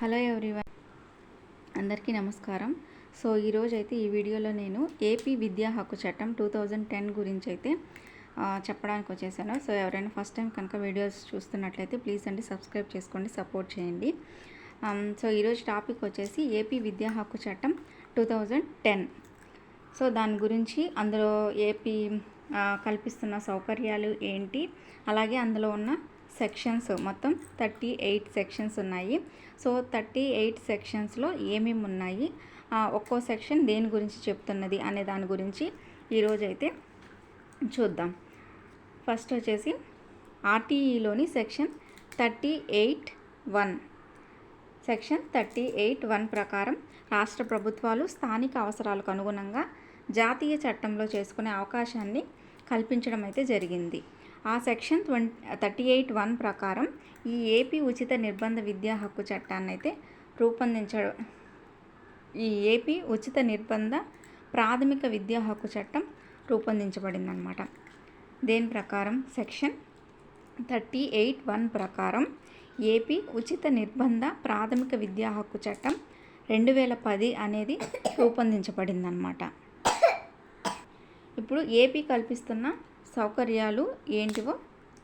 Hello everyone. అందరికీ నమస్కారం. So ఈరోజు అయితే ఈ వీడియోలో నేను ఏపీ విద్యా హక్కు చట్టం టూ థౌజండ్ టెన్ గురించి అయితే చెప్పడానికి వచ్చేసాను సో ఎవరైనా ఫస్ట్ టైం కనుక వీడియోస్ చూస్తున్నట్లయితే ప్లీజ్ అండి సబ్స్క్రైబ్ చేసుకోండి సపోర్ట్ చేయండి. సో ఈరోజు టాపిక్ వచ్చేసి ఏపీ విద్యా హక్కు చట్టం టూ థౌజండ్ టెన్. సో దాని గురించి అందులో ఏపీ కల్పిస్తున్న సౌకర్యాలు ఏంటి? అలాగే అందులో ఉన్న సెక్షన్స్ మొత్తం థర్టీ ఎయిట్ సెక్షన్స్ ఉన్నాయి. సో థర్టీ ఎయిట్ సెక్షన్స్లో ఏమేమి ఉన్నాయి? ఒక్కో సెక్షన్ దేని గురించి చెప్తున్నది అనే దాని గురించి ఈరోజు అయితే చూద్దాం. ఫస్ట్ వచ్చేసి ఆర్టీఈలోని section thirty eight one section thirty eight one ప్రకారం రాష్ట్ర ప్రభుత్వాలు స్థానిక అవసరాలకు అనుగుణంగా జాతీయ చట్టంలో చేసుకునే అవకాశాన్ని కల్పించడం అయితే జరిగింది. ఆ సెక్షన్ ట్వం థర్టీ ఎయిట్ వన్ ప్రకారం ఈ ఏపీ ఉచిత నిర్బంధ విద్యా హక్కు చట్టాన్ని అయితే రూపొందించడం. ఈ ఏపీ ఉచిత నిర్బంధ ప్రాథమిక విద్యా హక్కు చట్టం రూపొందించబడిందనమాట దేని ప్రకారం? సెక్షన్ థర్టీ ఎయిట్ వన్ ప్రకారం ఏపీ ఉచిత నిర్బంధ ప్రాథమిక విద్యా హక్కు చట్టం రెండు వేల పది అనేది రూపొందించబడిందనమాట ఇప్పుడు ఏపీ కల్పిస్తున్న సౌకర్యాలు ఏంటివో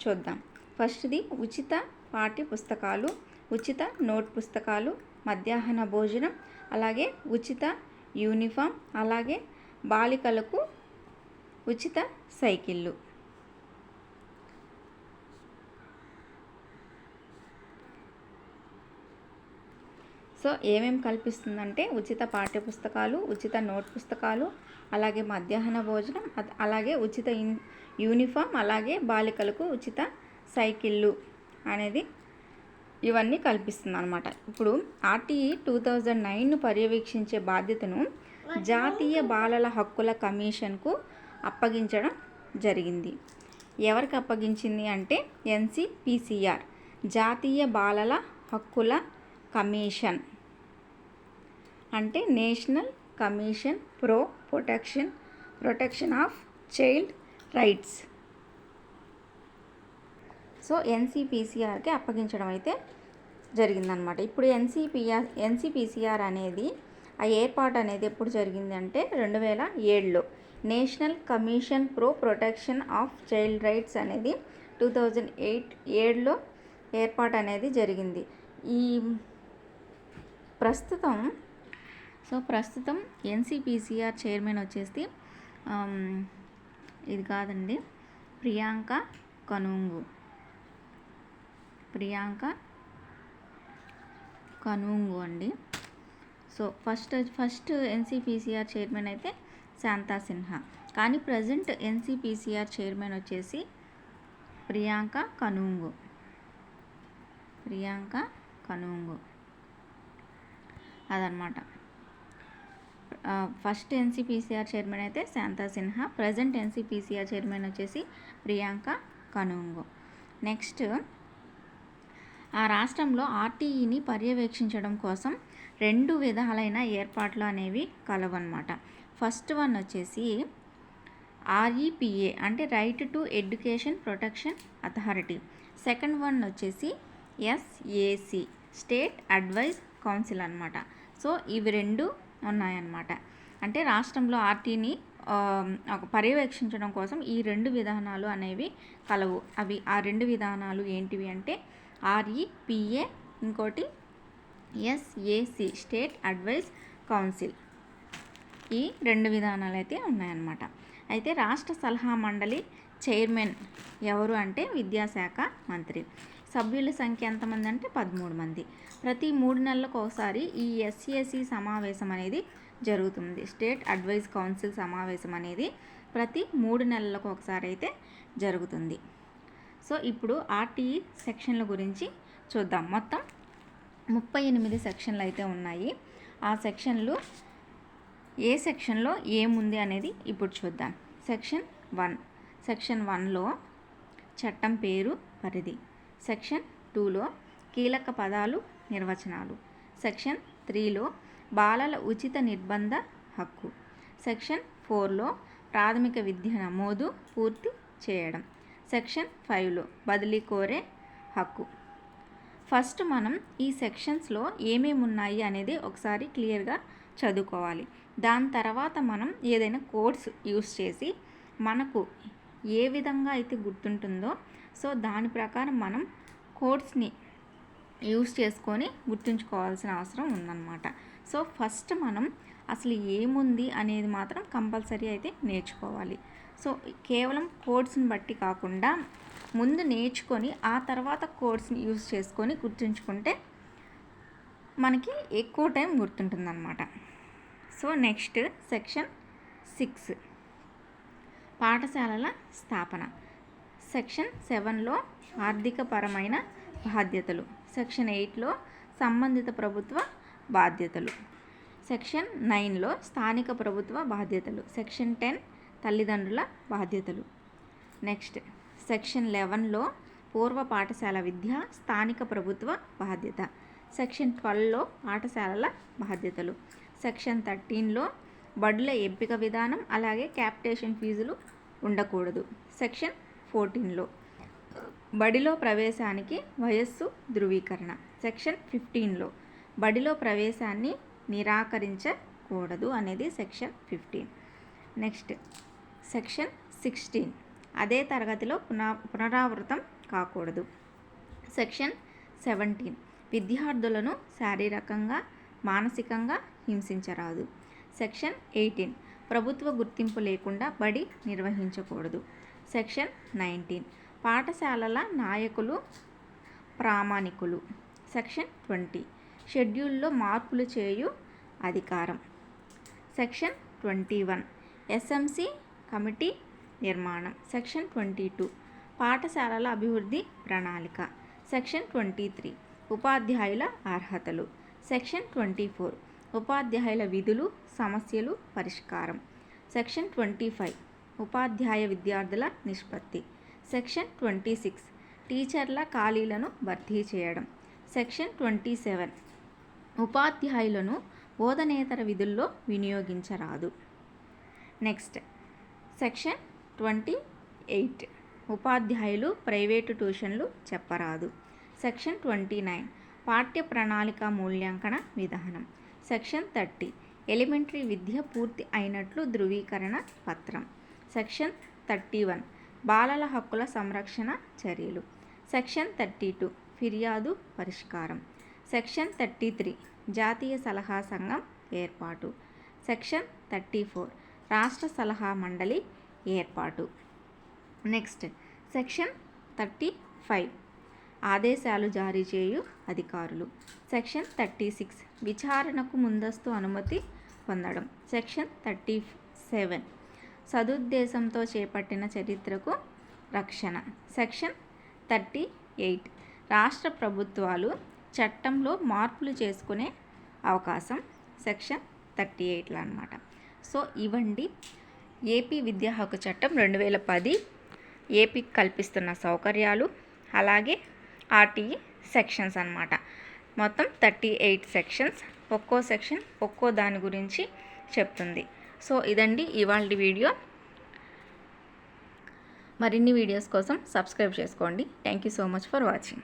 చూద్దాం. ఫస్ట్ది ఉచిత పాఠ్య పుస్తకాలు ఉచిత నోట్ పుస్తకాలు మధ్యాహ్న భోజనం అలాగే ఉచిత యూనిఫామ్ అలాగే బాలికలకు ఉచిత సైకిళ్ళు. సో ఏమేం కల్పిస్తుందంటే ఉచిత పాఠ్య పుస్తకాలు ఉచిత నోట్ పుస్తకాలు అలాగే మధ్యాహ్న భోజనం అలాగే ఉచిత ఇన్- యూనిఫామ్ అలాగే బాలికలకు ఉచిత సైకిళ్ళు అనేది ఇవన్నీ కల్పిస్తుంది అనమాట ఇప్పుడు ఆర్టీఈ టూ థౌజండ్ నైన్ను పర్యవేక్షించే బాధ్యతను జాతీయ బాలల హక్కుల కమిషన్కు అప్పగించడం జరిగింది. ఎవరికి అప్పగించింది అంటే ఎన్సిపిసిఆర్ జాతీయ బాలల హక్కుల కమిషన్. అంటే national commission pro protection protection of child rights. So ఎన్సిపిసిఆర్కి అప్పగించడం అయితే జరిగిందనమాట ఇప్పుడు ఎన్సిపిఆర్ ఎన్సిపిసిఆర్ అనేది ఆ ఏర్పాటు అనేది ఎప్పుడు జరిగింది అంటే రెండు వేల ఏడులో. National commission pro protection of child rights అనేది టూ థౌజండ్ ఎయిట్ ఏడులో ఏర్పాటు అనేది జరిగింది. ఈ ప్రస్తుతం సో ప్రస్తుతం ఎన్సిపిసిఆర్ చైర్మన్ వచ్చేసి ఇది కాదండి ప్రియాంక కనుంగు. ప్రియాంక కనుంగు అండి. So first first NCPCR chairman అయితే శాంతా సిన్హా. కానీ ప్రజెంట్ ఎన్సిపిసిఆర్ చైర్మన్ వచ్చేసి ప్రియాంక కనుంగు. ప్రియాంక కనుంగు. అదనమాట. ఫస్ట్ ఎన్సీపీసీఆర్ చైర్మన్ అయితే Shanta Sinha present NCPCR chairman వచ్చేసి ప్రియాంక కనుంగు. నెక్స్ట్ ఆ రాష్ట్రంలో ఆర్టీఈని పర్యవేక్షించడం కోసం రెండు విధాలైన ఏర్పాట్లు అనేవి కలవన్నమాట. ఫస్ట్ వన్ వచ్చేసి ఆర్ఈపిఏ అంటే right to education protection authority. Second one వచ్చేసి ఎస్ఏసి స్టేట్ అడ్వైజ్ కౌన్సిల్ అనమాట సో ఇవి రెండు ఉన్నాయన్నమాట. అంటే రాష్ట్రంలో ఆర్టీని పర్యవేక్షించడం కోసం ఈ రెండు విధానాలు అనేవి కలవు. అవి ఆ రెండు విధానాలు ఏంటివి అంటే ఆర్ఈపిఏ ఇంకోటి ఎస్ఏసి స్టేట్ అడ్వైస్ కౌన్సిల్. ఈ రెండు విధానాలు అయితే ఉన్నాయన్నమాట. అయితే రాష్ట్ర సలహా మండలి చైర్మన్ ఎవరు అంటే విద్యాశాఖ మంత్రి. సభ్యుల సంఖ్య ఎంతమంది అంటే పదమూడు మంది. ప్రతి మూడు నెలలకు ఒకసారి ఈ ఎస్సిఎస్సి సమావేశం అనేది జరుగుతుంది. స్టేట్ అడ్వైజ్ కౌన్సిల్ సమావేశం అనేది ప్రతి మూడు నెలలకు ఒకసారి అయితే జరుగుతుంది. సో ఇప్పుడు ఆర్టీఈ సెక్షన్ల గురించి చూద్దాం. మొత్తం ముప్పై ఎనిమిది సెక్షన్లు అయితే ఉన్నాయి. ఆ సెక్షన్లు ఏ సెక్షన్లో ఏముంది అనేది ఇప్పుడు చూద్దాం. Section one. సెక్షన్ వన్లో చట్టం పేరు పరిధి. సెక్షన్ టూలో కీలక పదాలు నిర్వచనాలు. సెక్షన్ త్రీలో బాలల ఉచిత నిర్బంధ హక్కు. సెక్షన్ ఫోర్లో ప్రాథమిక విద్య నమోదు పూర్తి చేయడం. సెక్షన్ ఫైవ్లో బదిలీ కోరే హక్కు. ఫస్ట్ మనం ఈ సెక్షన్స్లో ఏమేమి ఉన్నాయి అనేది ఒకసారి క్లియర్గా చదువుకోవాలి. దాని తర్వాత మనం ఏదైనా కోడ్స్ యూస్ చేసి మనకు ఏ విధంగా అయితే గుర్తుంటుందో సో దాని ప్రకారం మనం కోడ్స్ని యూస్ చేసుకొని గుర్తుంచుకోవాల్సిన అవసరం ఉందన్నమాట. సో ఫస్ట్ మనం అసలు ఏముంది అనేది మాత్రం కంపల్సరీ అయితే నేర్చుకోవాలి. సో కేవలం కోడ్స్ని బట్టి కాకుండా ముందు నేర్చుకొని ఆ తర్వాత కోడ్స్ని యూస్ చేసుకొని గుర్తుంచుకుంటే మనకి ఎక్కువ టైం గుర్తుంటుందన్నమాట. సో నెక్స్ట్ సెక్షన్ సిక్స్ పాఠశాలల స్థాపన. సెక్షన్ సెవెన్లో ఆర్థికపరమైన బాధ్యతలు. సెక్షన్ ఎయిట్లో సంబంధిత ప్రభుత్వ బాధ్యతలు. సెక్షన్ నైన్లో స్థానిక ప్రభుత్వ బాధ్యతలు. సెక్షన్ టెన్ తల్లిదండ్రుల బాధ్యతలు. నెక్స్ట్ సెక్షన్ లెవెన్లో పూర్వ పాఠశాల విద్య స్థానిక ప్రభుత్వ బాధ్యత. సెక్షన్ ట్వెల్వ్లో పాఠశాలల బాధ్యతలు. సెక్షన్ థర్టీన్లో బడుల ఎంపిక విధానం అలాగే క్యాప్టేషన్ ఫీజులు ఉండకూడదు. సెక్షన్ ఫోర్టీన్లో. బడిలో ప్రవేశానికి వయస్సు ధృవీకరణ సెక్షన్ ఫిఫ్టీన్లో. బడిలో ప్రవేశాన్ని నిరాకరించకూడదు అనేది section fifteen. Next section sixteen. అదే తరగతిలో పునా పునరావృతం కాకూడదు. Section seventeen. విద్యార్థులను శారీరకంగా మానసికంగా హింసించరాదు. Section eighteen. ప్రభుత్వ గుర్తింపు లేకుండా బడి నిర్వహించకూడదు. Section nineteen. పాఠశాలల నాయకులు ప్రామాణికులు. Section twenty. షెడ్యూల్లో మార్పులు చేయు అధికారం. Section twenty one. SMC committee నిర్మాణం. Section twenty two. పాఠశాలల అభివృద్ధి ప్రణాళిక. Section twenty three. ఉపాధ్యాయుల అర్హతలు. Section twenty four. ఉపాధ్యాయుల విధులు సమస్యలు పరిష్కారం. Section twenty five. ఉపాధ్యాయ విద్యార్థుల నిష్పత్తి. Section twenty six. టీచర్ల ఖాళీలను భర్తీ చేయడం. Section twenty seven. ఉపాధ్యాయులను బోధనేతర విధుల్లో వినియోగించరాదు. నెక్స్ట్. Section twenty eight. ఉపాధ్యాయులు ప్రైవేటు ట్యూషన్లు చెప్పరాదు. Section twenty nine. పాఠ్య ప్రణాళిక మూల్యాంకన విధానం. Section thirty. ఎలిమెంటరీ విద్య పూర్తి అయినట్లు ధృవీకరణ పత్రం. Section thirty one. బాలల హక్కుల సంరక్షణ చర్యలు. Section thirty two. ఫిర్యాదు పరిష్కారం. Section thirty three. జాతీయ సలహా సంఘం ఏర్పాటు. Section thirty four. రాష్ట్ర సలహా మండలి ఏర్పాటు. నెక్స్ట్. Section thirty five. ఆదేశాలు జారీ చేయు అధికారులు. Section thirty six. విచారణకు ముందస్తు అనుమతి పొందడం. Section thirty seven. సదుద్దేశంతో చేపట్టిన చరిత్రకు రక్షణ. Section thirty eight. రాష్ట్ర ప్రభుత్వాలు చట్టంలో మార్పులు చేసుకునే అవకాశం సెక్షన్ థర్టీ ఎయిట్లో అనమాట సో ఇవండి ఏపీ విద్యా హక్కు చట్టం రెండు వేల పది ఏపీకి కల్పిస్తున్న సౌకర్యాలు అలాగే ఆర్టీఈ సెక్షన్స్ అనమాట మొత్తం థర్టీ ఎయిట్ సెక్షన్స్ ఒక్కో సెక్షన్ ఒక్కో దాని గురించి చెప్తుంది. సో ఇదండి ఇవాళ వీడియో. మరిన్ని వీడియోస్ కోసం సబ్స్క్రైబ్ చేసుకోండి. Thank you so much for watching.